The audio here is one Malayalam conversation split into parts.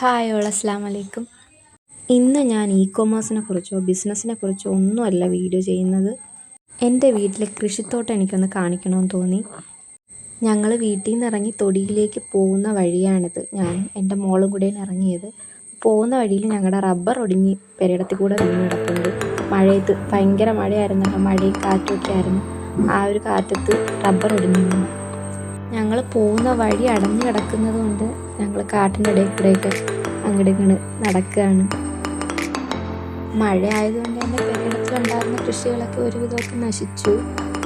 ഹായ് ഓൾ അസ്സാം വലൈക്കും ഇന്ന് ഞാൻ ഇ കൊമേഴ്സിനെ കുറിച്ചോ ബിസിനസ്സിനെ കുറിച്ചോ ഒന്നുമല്ല വീഡിയോ ചെയ്യുന്നത്. എന്റെ വീട്ടിലെ കൃഷിത്തോട്ടം എനിക്കൊന്ന് കാണിക്കണമെന്ന് തോന്നി. ഞങ്ങൾ വീട്ടിൽ നിന്ന് ഇറങ്ങി തൊടിയിലേക്ക് പോകുന്ന വഴിയാണിത്. ഞാൻ എന്റെ മോളും കൂടെയാണ് ഇറങ്ങിയത്. പോകുന്ന വഴിയിൽ ഞങ്ങളുടെ റബ്ബർ ഒടിഞ്ഞ് പെരയിടത്തിൽ കൂടെ വീണ് കിടപ്പുണ്ട്. മഴയത്ത് ഭയങ്കര മഴയായിരുന്നു. മഴയും കാറ്റുമൊക്കെ ആയിരുന്നു. ആ ഒരു കാറ്റത്ത് റബ്ബർ ഒടിഞ്ഞു ഞങ്ങൾ പോകുന്ന വഴി അടഞ്ഞു കിടക്കുന്നത് കൊണ്ട് ഞങ്ങൾ കാട്ടിന്റെ ഇടയിൽ കൂടെയൊക്കെ അങ്ങോട്ട് നടക്കുകയാണ് മഴ ആയതുകൊണ്ട് തന്നെ പെരയിടത്തിലുണ്ടായിരുന്ന കൃഷികളൊക്കെ ഒരുവിധമൊക്കെ നശിച്ചു.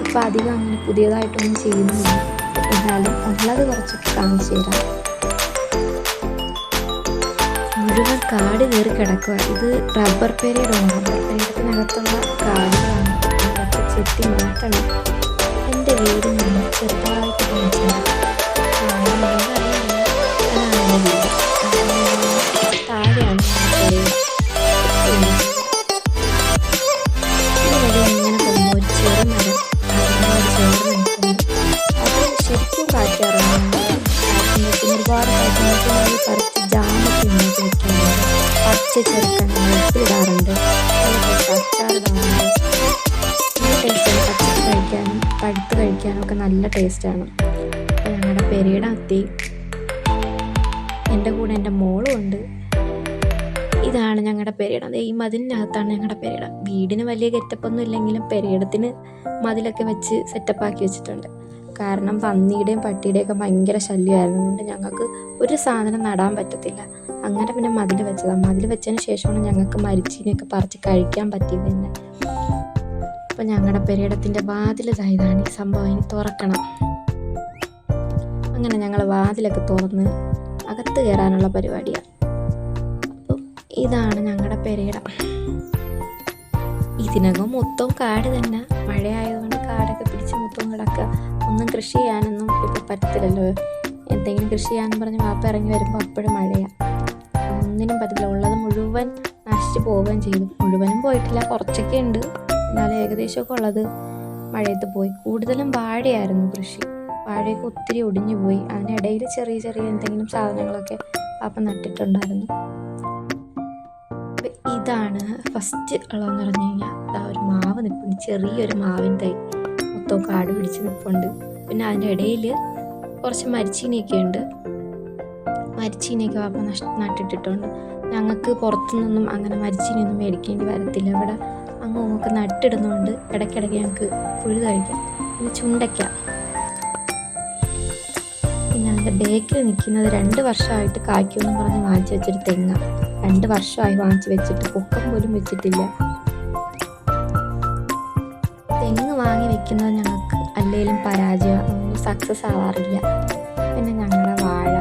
ഇപ്പം അധികം അങ്ങനെ പുതിയതായിട്ടൊന്നും ചെയ്യുന്നില്ല. എന്നാലും ഉള്ളത് കുറച്ചൊക്കെ കാണിച്ചു തരാം. മുഴുവൻ കാട് കയറി കിടക്കുക. ഇത് റബ്ബർ പെരയിടമാണ് റബ്ബർ പെരയിടത്തിനകത്തുള്ള കാടുകളാണ്. ചെത്തി മാറ്റണം എന്റെ വീട് നിന്ന് ചെറുതായിട്ട് കാണിച്ചു തരാം താഴെയാണ് ഇങ്ങനെ ചെറുക്കൻ ഉപ്പിടാറുണ്ട് അതുപോലെ നല്ല ടേസ്റ്റാണ്. അപ്പോൾ ഞങ്ങളുടെ പെരയുടെ എത്തി എന്റെ കൂടെ എന്റെ മോളും ഉണ്ട്. ഇതാണ് ഞങ്ങളുടെ പെരയിടം അതെ ഈ മതിലിനകത്താണ് ഞങ്ങളുടെ പെരയിടം വീടിന് വലിയ ഗെറ്റപ്പൊന്നും ഇല്ലെങ്കിലും പെരയിടത്തിന് മതിലൊക്കെ വെച്ച് സെറ്റപ്പാക്കി വെച്ചിട്ടുണ്ട്. കാരണം പന്നിയുടെയും പട്ടിയുടെയും ഒക്കെ ഭയങ്കര ശല്യമായിരുന്നു. അതുകൊണ്ട് ഞങ്ങൾക്ക് ഒരു സാധനം നടാൻ പറ്റത്തില്ല. അങ്ങനെ പിന്നെ മതിൽ വെച്ചതാണ് മതിൽ വെച്ചതിന് ശേഷമാണ് ഞങ്ങൾക്ക് മരിച്ചിനെയൊക്കെ പറിച്ച് കഴിക്കാൻ പറ്റിയത് തന്നെ. അപ്പം ഞങ്ങളുടെ പെരയിടത്തിന്റെ വാതിൽ ഇതായതാണ് ഈ സംഭവം ഇനി തുറക്കണം. അങ്ങനെ ഞങ്ങൾ വാതിലൊക്കെ തുറന്ന് അകത്ത് കയറാനുള്ള പരിപാടിയാണ് അപ്പം ഇതാണ് ഞങ്ങളുടെ പെരയിടം ഇതിനകം മൊത്തം കാട് തന്നെ. മഴയായതുകൊണ്ട് കാടൊക്കെ പിടിച്ച് മൊത്തം കിടക്കുക ഒന്നും കൃഷി ചെയ്യാനൊന്നും ഇപ്പം പറ്റത്തില്ലല്ലോ. എന്തെങ്കിലും കൃഷി ചെയ്യാന്ന് പറഞ്ഞ് വാപ്പ ഇറങ്ങി വരുമ്പോൾ അപ്പോഴും മഴയാണ് ഒന്നിനും പറ്റില്ല ഉള്ളത് മുഴുവൻ നശിച്ചു പോവുകയും ചെയ്തു. മുഴുവനും പോയിട്ടില്ല. കുറച്ചൊക്കെ ഉണ്ട്. എന്നാലും ഏകദേശമൊക്കെ ഉള്ളത് മഴയത്ത് പോയി. കൂടുതലും വാഴയായിരുന്നു കൃഷി. വാഴയൊക്കെ ഒത്തിരി ഒടിഞ്ഞു പോയി. അതിനിടയിൽ ചെറിയ ചെറിയ എന്തെങ്കിലും സാധനങ്ങളൊക്കെ പാപ്പ നട്ടിട്ടുണ്ടായിരുന്നു. ഇതാണ് ഫസ്റ്റ് ഉള്ളതെന്ന് പറഞ്ഞു കഴിഞ്ഞാൽ ഒരു മാവ് നിൽപ്പുണ്ട് ചെറിയൊരു മാവിൻ തൈ. മൊത്തം കാട് പിടിച്ച് നിൽപ്പുണ്ട് പിന്നെ അതിന്റെ ഇടയിൽ കുറച്ച് മരിച്ചീനിയൊക്കെ ഉണ്ട്. മരിച്ചീനിയൊക്കെ നഷ്ട നട്ടിട്ടിട്ടുണ്ട്. ഞങ്ങൾക്ക് പുറത്തുനിന്നൊന്നും അങ്ങനെ മരിച്ചീനിയൊന്നും മേടിക്കേണ്ടി വരത്തില്ല. ഇവിടെ അങ്ങും നമുക്ക് നട്ടിടുന്നതുകൊണ്ട് ഇടയ്ക്കിടയ്ക്ക് ഞങ്ങൾക്ക് പുഴു കഴിക്കാം. പിന്നെ ചുണ്ടയ്ക്ക. പിന്നെ അതിന്റെ ബേക്കിൽ നിൽക്കുന്നത് രണ്ട് വർഷമായിട്ട് കായ്ക്കുമെന്ന് പറഞ്ഞ് വാങ്ങിച്ച് വെച്ചൊരു തെങ്ങ. രണ്ട് വർഷമായി വാങ്ങിച്ച് വെച്ചിട്ട് പൊക്കം പോലും വെച്ചിട്ടില്ല. തെങ്ങ് വാങ്ങി വെക്കുന്നത് ഞങ്ങൾക്ക് അല്ലെങ്കിലും പരാജയം. സക്സസ് ആവാറില്ല. പിന്നെ ഞങ്ങളുടെ വാഴ.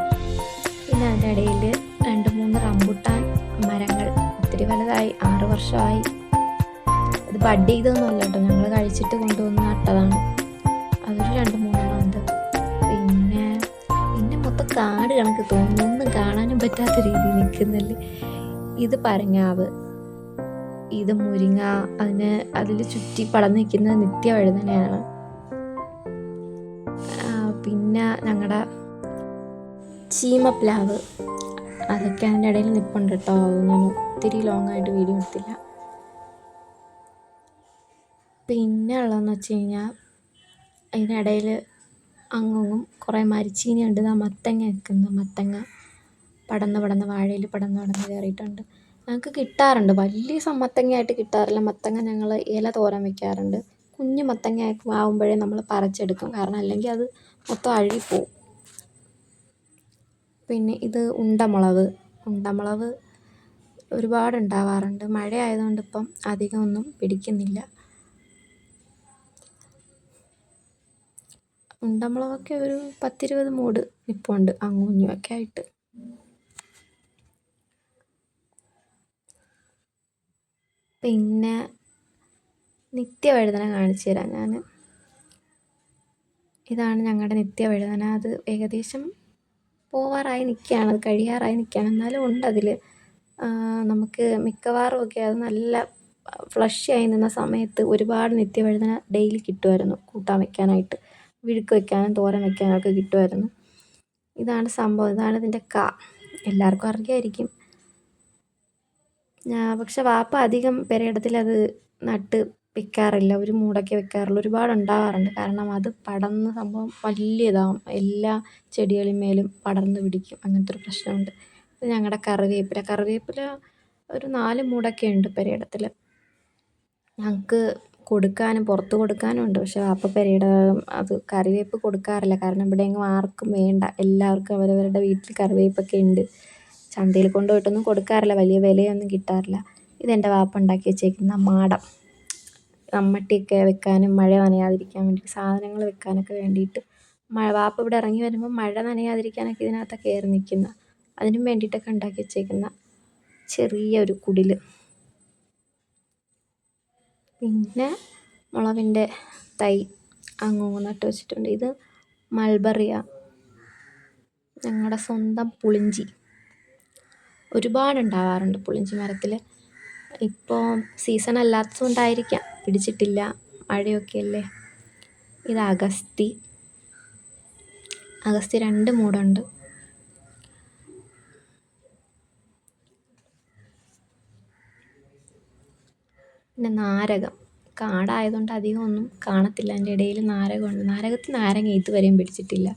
പിന്നെ അതിന്റെ ഇടയിൽ രണ്ട് മൂന്ന് റംബുട്ടാൻ മരങ്ങൾ. ഒത്തിരി വലുതായി. ആറ് വർഷമായി ഇത് ബഡ് ചെയ്തൊന്നുമല്ല കേട്ടോ. ഞങ്ങൾ കഴിച്ചിട്ട് കൊണ്ടുവന്ന് നട്ടതാണ്. അതൊരു രണ്ട് മൂന്നെണ്ണം ഉണ്ട് പിന്നെ പിന്നെ മൊത്തം കാട് കണക്ക് തോന്നുന്നു. കാണാനും പറ്റാത്ത രീതിയിൽ നിൽക്കുന്നില്ല? ഇത് പരങ്ങാവ്. ഇത് മുരിങ്ങ. അതിന് അതിൽ ചുറ്റി പടർന്ന് നിൽക്കുന്നത് നിത്യവഴുതനയാണ് പിന്നെ ഞങ്ങളുടെ ചീമപ്ലാവ്. അതൊക്കെ അതിന്റെ ഇടയിൽ നിൽപ്പുണ്ട് കേട്ടോ. ഞാൻ ഒത്തിരി ലോങ്ങായിട്ട് വീഡിയോ എടുത്തില്ല. പിന്നെ ഉള്ളതെന്ന് വെച്ച് കഴിഞ്ഞാൽ അതിനിടയിൽ അങ്ങും കുറേ മരിച്ചീനി ഉണ്ട് ആ മത്തങ്ങ നിൽക്കുന്നു മത്തങ്ങ പടന്ന് പടന്ന് വാഴയിൽ പടന്ന് പടന്ന് കയറിയിട്ടുണ്ട്. ഞങ്ങൾക്ക് കിട്ടാറുണ്ട്. വലിയ മത്തങ്ങയായിട്ട് കിട്ടാറില്ല. മത്തങ്ങ ഞങ്ങൾ ഇല തോരൻ വെക്കാറുണ്ട്. കുഞ്ഞു മത്തങ്ങ ആകുമ്പോഴേ നമ്മൾ പറിച്ചെടുക്കും. കാരണം അല്ലെങ്കിൽ അത് മൊത്തം അഴുകിപ്പോവും. പിന്നെ ഇത് ഉണ്ടമുളക്. ഉണ്ടമുളക് ഒരുപാട് ഉണ്ടാവാറുണ്ട്. മഴ ആയതുകൊണ്ട് ഇപ്പം അധികം ഒന്നും പിടിക്കുന്നില്ല. ഉണ്ടമുളകൊക്കെ ഒരു പത്തിരുപത് മൂട് നിൽപ്പുണ്ട് അങ്ങും ഇങ്ങും ആയിട്ട്. പിന്നെ നിത്യവഴുതന കാണിച്ചു തരാം ഞാൻ ഇതാണ് ഞങ്ങളുടെ നിത്യവഴുതന. അത് ഏകദേശം പോവാറായി നിൽക്കുകയാണ് അത് കഴിയാറായി നിൽക്കുകയാണ് എന്നാലും ഉണ്ട് അതിൽ നമുക്ക് മിക്കവാറും ഒക്കെ അത് നല്ല ഫ്ലഷ് ആയി നിന്ന സമയത്ത് ഒരുപാട് നിത്യവഴുതന ഡെയിലി കിട്ടുമായിരുന്നു കൂട്ടാൻ വെക്കാനായിട്ട്. വിഴുക്ക് വെക്കാനും തോരൻ വെക്കാനൊക്കെ കിട്ടുമായിരുന്നു. ഇതാണ് സംഭവം. ഇതാണ് ഇതിന്റെ ക. എല്ലാവർക്കും അറിയായിരിക്കും. പക്ഷെ വാപ്പ അധികം പെരയിടത്തിൽ അത് നട്ട് വെക്കാറില്ല. ഒരു മൂടൊക്കെ വെക്കാറുള്ളൂ. ഒരുപാട് ഉണ്ടാകാറുണ്ട് കാരണം അത് പടർന്ന സംഭവം വലിയതാവും എല്ലാ ചെടികളിന്മേലും പടർന്ന് പിടിക്കും. അങ്ങനത്തെ ഒരു പ്രശ്നമുണ്ട്. ഞങ്ങളുടെ കറിവേപ്പില. കറിവേപ്പില ഒരു നാല് മൂടൊക്കെ ഉണ്ട് പെരയിടത്തിൽ. ഞങ്ങൾക്ക് കൊടുക്കാനും പുറത്ത് കൊടുക്കാനും ഉണ്ട്. പക്ഷെ വാപ്പ പെരയുടെ അത് കറിവേപ്പ് കൊടുക്കാറില്ല. കാരണം ഇവിടെ എങ്ങും ആർക്കും വേണ്ട. എല്ലാവർക്കും അവരവരുടെ വീട്ടിൽ കറിവേപ്പൊക്കെ ഉണ്ട്. ചന്തയിൽ കൊണ്ടുപോയിട്ടൊന്നും കൊടുക്കാറില്ല. വലിയ വിലയൊന്നും കിട്ടാറില്ല. ഇതെന്റെ വാപ്പ ഉണ്ടാക്കി വെച്ചേക്കുന്ന മാടം. മമ്മട്ടിയൊക്കെ വെക്കാനും മഴ നനയാതിരിക്കാൻ വേണ്ടി സാധനങ്ങൾ വെക്കാനൊക്കെ വേണ്ടിയിട്ട് മഴ വാപ്പ ഇവിടെ ഇറങ്ങി വരുമ്പോൾ മഴ നനയാതിരിക്കാനൊക്കെ ഇതിനകത്തൊക്കെ കയറി നിൽക്കുന്ന. അതിനും വേണ്ടിയിട്ടൊക്കെ ഉണ്ടാക്കി വെച്ചേക്കുന്ന ചെറിയൊരു കുടിൽ പിന്നെ മുളകിന്റെ തൈ അങ്ങ് നട്ട് വെച്ചിട്ടുണ്ട്. ഇത് മൾബറിയ. ഞങ്ങളുടെ സ്വന്തം പുളിഞ്ചി. ഒരുപാട് ഉണ്ടാവാറുണ്ട് പുളിഞ്ചി മരത്തിൽ ഇപ്പോൾ സീസൺ അല്ലാത്തത് കൊണ്ടായിരിക്കാം പിടിച്ചിട്ടില്ല. മഴയൊക്കെ അല്ലേ ഇത് അഗസ്തി. അഗസ്തി രണ്ട് മൂടുണ്ട്. പിന്നെ നാരകം. കാടായതുകൊണ്ട് അധികം ഒന്നും കാണത്തില്ല. അതിന്റെ ഇടയിൽ നാരകമുണ്ട്. നാരകത്തിൽ നാരങ്ങ ഇതുവരെയും പിടിച്ചിട്ടില്ല.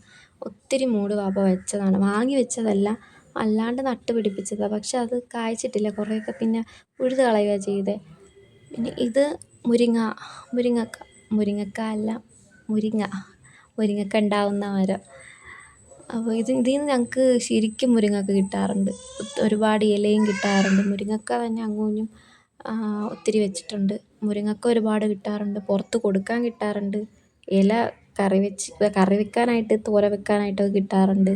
ഒത്തിരി മൂട് വാപ്പ വെച്ചതാണ്. വാങ്ങി വെച്ചതല്ല. അല്ലാണ്ട് നട്ട് പിടിപ്പിച്ചതാണ് പക്ഷെ അത് കായ്ച്ചിട്ടില്ല. കുറേയൊക്കെ പിന്നെ ഉഴുത് കളയുക ചെയ്തത് പിന്നെ ഇത് മുരിങ്ങ മുരിങ്ങക്ക മുരിങ്ങക്ക അല്ല മുരിങ്ങ മുരിങ്ങക്ക ഉണ്ടാവുന്ന മരം. അപ്പോൾ ഇത് ഇതിൽ നിന്ന് ഞങ്ങൾക്ക് ശരിക്കും മുരിങ്ങക്ക കിട്ടാറുണ്ട്. ഒരുപാട് ഇലയും കിട്ടാറുണ്ട്. മുരിങ്ങക്ക തന്നെ അങ്ങും ഇങ്ങും ഒത്തിരി വെച്ചിട്ടുണ്ട്. മുരിങ്ങക്ക ഒരുപാട് കിട്ടാറുണ്ട്. പുറത്ത് കൊടുക്കാൻ കിട്ടാറുണ്ട്. ഇല കറി വെച്ച് കറി വെക്കാനായിട്ട് തോര വെക്കാനായിട്ടൊക്കെ കിട്ടാറുണ്ട്.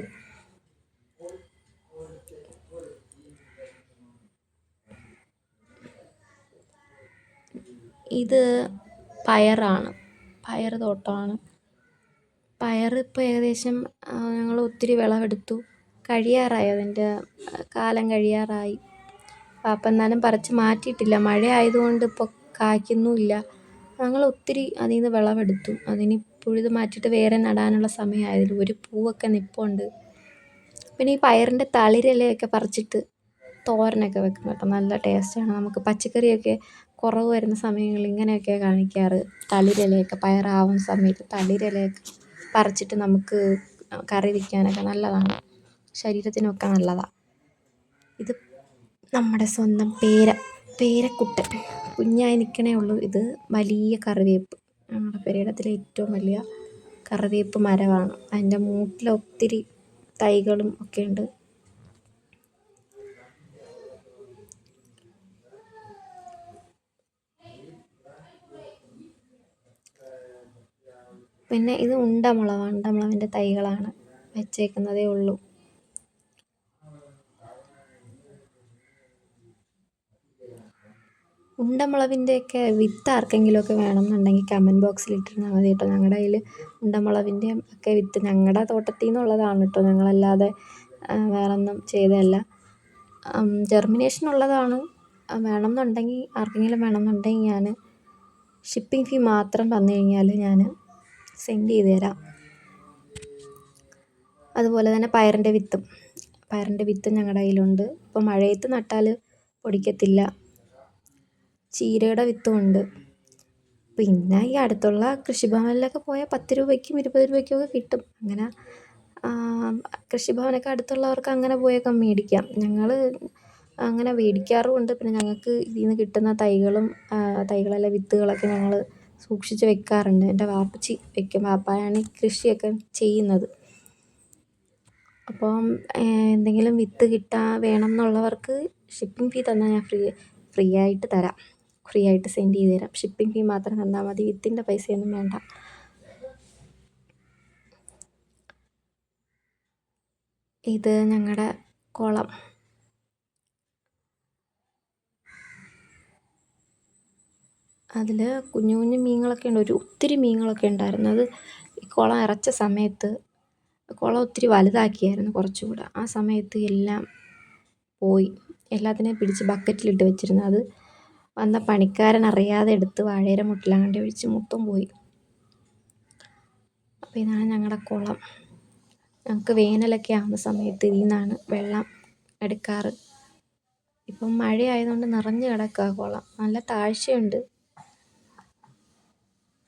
ഇത് പയറാണ്. പയർ തോട്ടമാണ്. പയർ ഇപ്പോൾ ഏകദേശം ഞങ്ങൾ ഒത്തിരി വിളവെടുത്തു. കഴിയാറായി അതിന്റെ കാലം കഴിയാറായി. പാപ്പ എന്നാലും പറിച്ച് മാറ്റിയിട്ടില്ല. മഴ ആയതുകൊണ്ട് ഇപ്പോൾ കായ്ക്കുന്നുമില്ല. ഞങ്ങൾ ഒത്തിരി അതിൽ നിന്ന് വിളവെടുത്തു. അതിനി പുഴുത് മാറ്റിയിട്ട് വേറെ നടാനുള്ള സമയമായതിൽ. ഒരു പൂവൊക്കെ നിപ്പുണ്ട്. പിന്നെ ഈ പയറിന്റെ തളിരിലയൊക്കെ പറിച്ചിട്ട് തോരനൊക്കെ വെക്കും കേട്ടോ. നല്ല ടേസ്റ്റാണ്. നമുക്ക് പച്ചക്കറിയൊക്കെ കുറവ് വരുന്ന സമയങ്ങളിൽ ഇങ്ങനെയൊക്കെ കാണിക്കാറ്. തളിരിലയൊക്കെ പയറാവുന്ന സമയത്ത് തളിരിലയൊക്കെ പറിച്ചിട്ട് നമുക്ക് കറി വയ്ക്കാനൊക്കെ നല്ലതാണ്. ശരീരത്തിനൊക്കെ നല്ലതാണ് ഇത് നമ്മുടെ സ്വന്തം പേര പേരക്കുട്ടൻ. കുഞ്ഞായി നിൽക്കണേ ഉള്ളൂ. ഇത് വലിയ കറിവേപ്പ്. നമ്മുടെ പെരയിടത്തിലെ ഏറ്റവും വലിയ കറിവേപ്പ് മരമാണ്. അതിന്റെ മൂട്ടിൽ ഒത്തിരി തൈകളും ഒക്കെ ഉണ്ട്. പിന്നെ ഇത് ഉണ്ടമുളക് ഉണ്ടമുളകിന്റെ തൈകളാണ് വെച്ചേക്കുന്നതേ ഉള്ളൂ. ഉണ്ടമുളകിന്റെയൊക്കെ വിത്ത് ആർക്കെങ്കിലുമൊക്കെ വേണമെന്നുണ്ടെങ്കിൽ കമന്റ് ബോക്സിൽ ഇട്ടിരുന്നാൽ മതി കേട്ടോ. ഞങ്ങളുടെ കയ്യിൽ ഉണ്ടമുളകിന്റെ ഒക്കെ വിത്ത് ഞങ്ങളുടെ തോട്ടത്തിൽ നിന്നുള്ളതാണ് കേട്ടോ. ഞങ്ങളല്ലാതെ വേറൊന്നും ചെയ്തതല്ല. ജെർമിനേഷൻ ഉള്ളതാണ്. വേണമെന്നുണ്ടെങ്കിൽ ആർക്കെങ്കിലും വേണമെന്നുണ്ടെങ്കിൽ ഞാൻ ഷിപ്പിംഗ് ഫീ മാത്രം തന്നു കഴിഞ്ഞാൽ ഞാൻ സെൻഡ് ചെയ്ത് തരാം. അതുപോലെ തന്നെ പയറിന്റെ വിത്തും. പയറിന്റെ വിത്തും ഞങ്ങളുടെ കയ്യിലുണ്ട്. ഇപ്പോൾ മഴയത്ത് നട്ടാൽ പൊടിക്കത്തില്ല. ചീരയുടെ വിത്തുമുണ്ട് പിന്നെ ഈ അടുത്തുള്ള കൃഷിഭവനിലൊക്കെ പോയാൽ പത്ത് രൂപയ്ക്കും ഇരുപത് രൂപയ്ക്കും ഒക്കെ കിട്ടും. അങ്ങനെ കൃഷിഭവനൊക്കെ അടുത്തുള്ളവർക്ക് അങ്ങനെ പോയൊക്കെ മേടിക്കാം. ഞങ്ങൾ അങ്ങനെ മേടിക്കാറുമുണ്ട്. പിന്നെ ഞങ്ങൾക്ക് ഇതിൽ നിന്ന് കിട്ടുന്ന തൈകളും തൈകളല്ല വിത്തുകളൊക്കെ ഞങ്ങൾ സൂക്ഷിച്ച് വെക്കാറുണ്ട്. എന്റെ വാപ്പച്ചി വെക്കും. വാപ്പയാണ് കൃഷിയൊക്കെ ചെയ്യുന്നത്. അപ്പം എന്തെങ്കിലും വിത്ത് കിട്ടാൻ വേണം എന്നുള്ളവർക്ക് ഷിപ്പിംഗ് ഫീ തന്നാൽ ഞാൻ ഫ്രീ ഫ്രീ ആയിട്ട് തരാം. ഫ്രീ ആയിട്ട് സെൻഡ് ചെയ്ത് തരാം ഷിപ്പിംഗ് ഫീ മാത്രം തന്നാൽ മതി. വിത്തിന്റെ പൈസയൊന്നും വേണ്ട. ഇത് ഞങ്ങളുടെ കുളം. അതിൽ കുഞ്ഞു കുഞ്ഞു മീനുകളൊക്കെ ഉണ്ട്. ഒരു ഒത്തിരി മീനുകളൊക്കെ ഉണ്ടായിരുന്നു. അത് ഈ കുളം ഇറച്ച സമയത്ത് കുളം ഒത്തിരി വലുതാക്കിയായിരുന്നു കുറച്ചുകൂടെ. ആ സമയത്ത് എല്ലാം പോയി. എല്ലാത്തിനെയും പിടിച്ച് ബക്കറ്റിലിട്ട് വെച്ചിരുന്നു. അത് വന്ന പണിക്കാരൻ അറിയാതെ എടുത്ത് വാഴയുടെ മുട്ടിലാണ്ട് ഒഴിച്ച് മൊത്തം പോയി. അപ്പോൾ ഇതാണ് ഞങ്ങളുടെ കുളം. ഞങ്ങൾക്ക് വേനലൊക്കെ ആവുന്ന സമയത്ത് ഇതിൽ നിന്നാണ് വെള്ളം എടുക്കാറ്. ഇപ്പം മഴയായതുകൊണ്ട് നിറഞ്ഞു കിടക്കുക കുളം. നല്ല താഴ്ചയുണ്ട്.